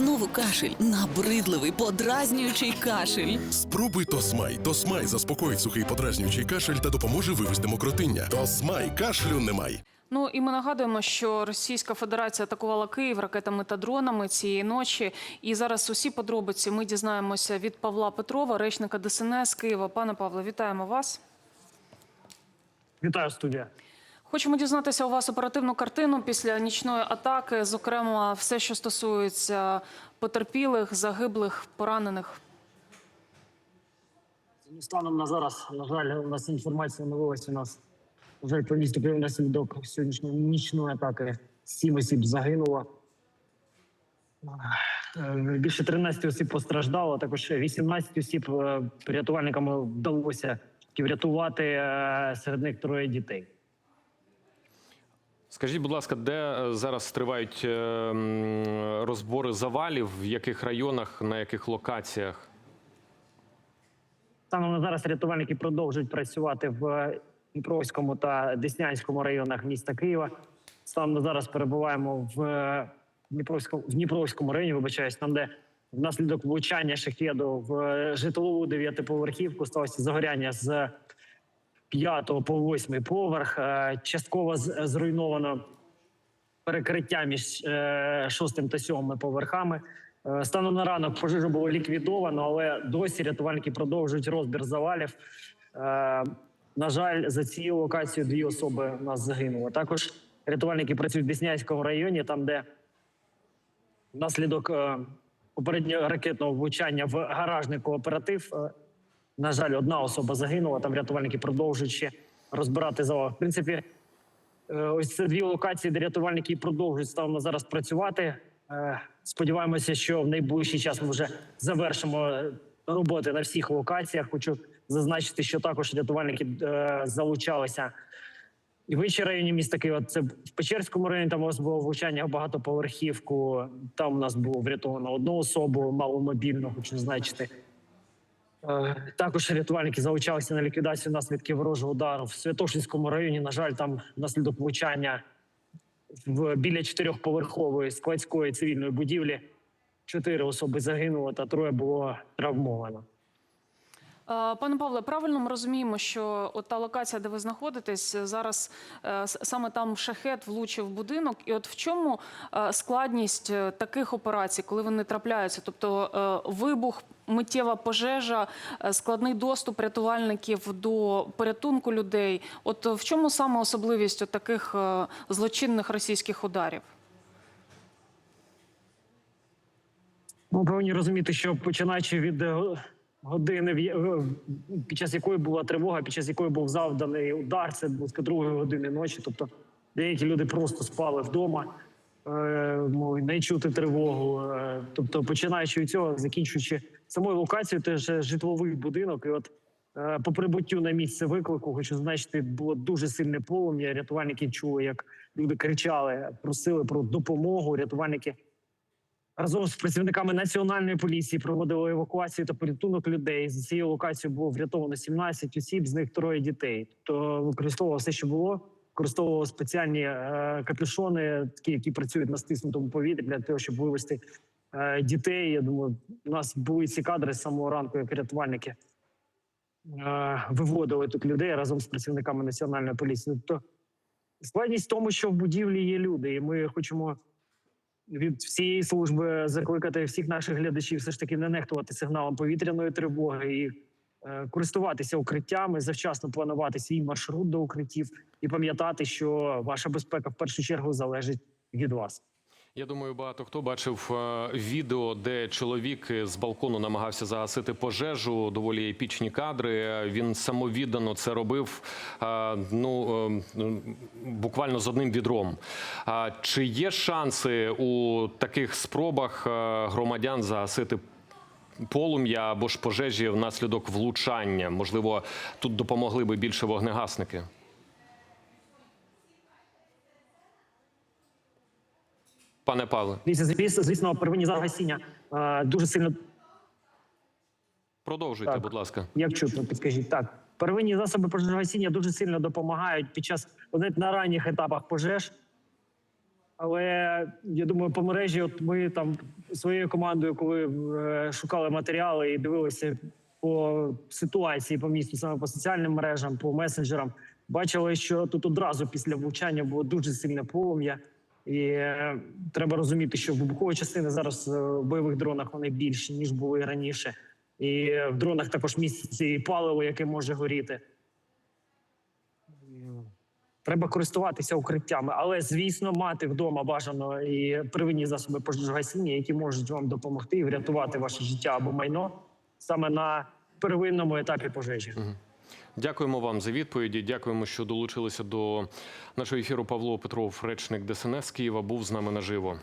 Знову кашель, набридливий, подразнюючий кашель. Спробуй Тосмай. Тосмай заспокоїть сухий подразнюючий кашель та допоможе вивести мокротиння. Тосмай кашлю немає. Ну і ми нагадуємо, що Російська Федерація атакувала Київ ракетами та дронами цієї ночі. І зараз усі подробиці ми дізнаємося від Павла Петрова, речника ДСНС Києва. Пане Павло, вітаємо вас. Вітаю студія. Хочемо дізнатися у вас оперативну картину після нічної атаки, зокрема, все, що стосується потерпілих, загиблих, поранених. Ну, Станом на зараз, на жаль, у нас інформація новилася у нас. Місту Києва наслідок сьогоднішньої нічної атаки. Сім осіб загинуло. Е, Більше 13 осіб постраждало, також 18 осіб е, рятувальникам вдалося врятувати, е, серед них троє дітей. Скажіть, будь ласка, де е, зараз тривають е, розбори завалів, в яких районах, на яких локаціях? Станом на зараз рятувальники продовжують працювати в Дніпровському та Деснянському районах міста Києва. Станом на зараз перебуваємо в Дніпровському, в Дніпровському районі, вибачаюсь, там, де внаслідок влучання шахеду в житлову дев'ятиповерхівку сталося загоряння з п'ятого по восьмий поверх. Е, Частково зруйновано перекриття між е, шостим та сьомим поверхами. Е, Станом на ранок пожежу було ліквідовано, але досі рятувальники продовжують розбір завалів. На жаль, за цією локацією дві особи у нас загинуло. Також рятувальники працюють в Деснянському районі, там, де внаслідок попереднього ракетного влучання в гаражний кооператив. На жаль, одна особа загинула. Там рятувальники продовжують ще розбирати завал. В принципі, Е, Ось це дві локації, де рятувальники продовжують станом зараз працювати. Е, Сподіваємося, що в найближчий час ми вже завершимо е, роботи на всіх локаціях. Хочу зазначити, що також рятувальники залучалися і в іншій районі міста Києва. Це в Печерському районі. Там у нас було влучання багатоповерхівку. Там у нас було врятовано одну особу маломобільну, хочу зазначити. Е, Також рятувальники залучалися на ліквідацію наслідків ворожого удару в Святошинському районі. На жаль, там наслідок влучання в біля чотирьохповерхової складської цивільної будівлі. Чотири особи загинуло та троє було травмовано. Е, Пане Павле, правильно ми розуміємо, що от та локація, де ви знаходитесь, зараз е, саме там шахет влучив будинок. І от в чому е, складність таких операцій, коли вони трапляються? Тобто вибух, миттєва пожежа, складний доступ рятувальників до порятунку людей. От в чому саме особливість от таких злочинних російських ударів? Ми повинні розуміти, що починаючи від години, в під час якої була тривога, під час якої був завданий удар, це близько другої години ночі. Тобто деякі люди просто спали вдома, е, не чути тривогу. Е, Тобто, починаючи від цього, закінчуючи самою локацією, це ж житловий будинок. І от е, по прибуттю на місце виклику, хочу зазначити, було дуже сильне полум'я. Рятувальники чули, як люди кричали, просили про допомогу. Рятувальники разом з працівниками національної поліції проводили евакуацію та порятунок людей. За цією локацією було врятовано 17 осіб, з них троє дітей. Тобто використовувало все, що було. Використовували спеціальні е, капюшони, такі, які працюють на стиснутому повітрі, для того, щоб вивести е, дітей. Я думаю, у нас були ці кадри з самого ранку, як рятувальники е, виводили тут людей разом з працівниками національної поліції. Тобто складність в тому, що в будівлі є люди, і ми хочемо від всієї служби закликати всіх наших глядачів все ж таки не нехтувати сигналом повітряної тривоги і е, користуватися укриттями, завчасно планувати свій маршрут до укриттів і пам'ятати, що ваша безпека в першу чергу залежить від вас. Я думаю, багато хто бачив е, відео, де чоловік з балкону намагався загасити пожежу. Доволі епічні кадри. Він самовіддано це робив. е, Ну е, буквально з одним відром. Чи є шанси у таких спробах громадян загасити? Полум'я або ж пожежі внаслідок влучання. Можливо, тут допомогли би більше вогнегасники. Пане Павле, звісно, звісно, первинні загасіння дуже сильно продовжуйте, Так. будь ласка. Як чутно, підкажіть так. Первинні засоби пожежогасіння дуже сильно допомагають під час навіть на ранніх етапах пожеж. Але я думаю, по мережі, от ми там своєю командою, коли е, шукали матеріали і дивилися по ситуації по місту, саме по соціальним мережам, по месенджерам, бачили, що тут одразу після влучання було дуже сильне полум'я. І е, треба розуміти, що вибухові частини зараз е, в бойових дронах вони більші ніж були раніше. І в дронах також міститься і паливо, яке може горіти. Треба користуватися укриттями, але звісно, мати вдома бажано і первинні засоби пожежогасіння, які можуть вам допомогти і врятувати ваше життя або майно саме на первинному етапі пожежі. Дякуємо вам за відповіді. Дякуємо, що долучилися до нашого ефіру. Павло Петров, речник ДСНС Києва, був з нами наживо.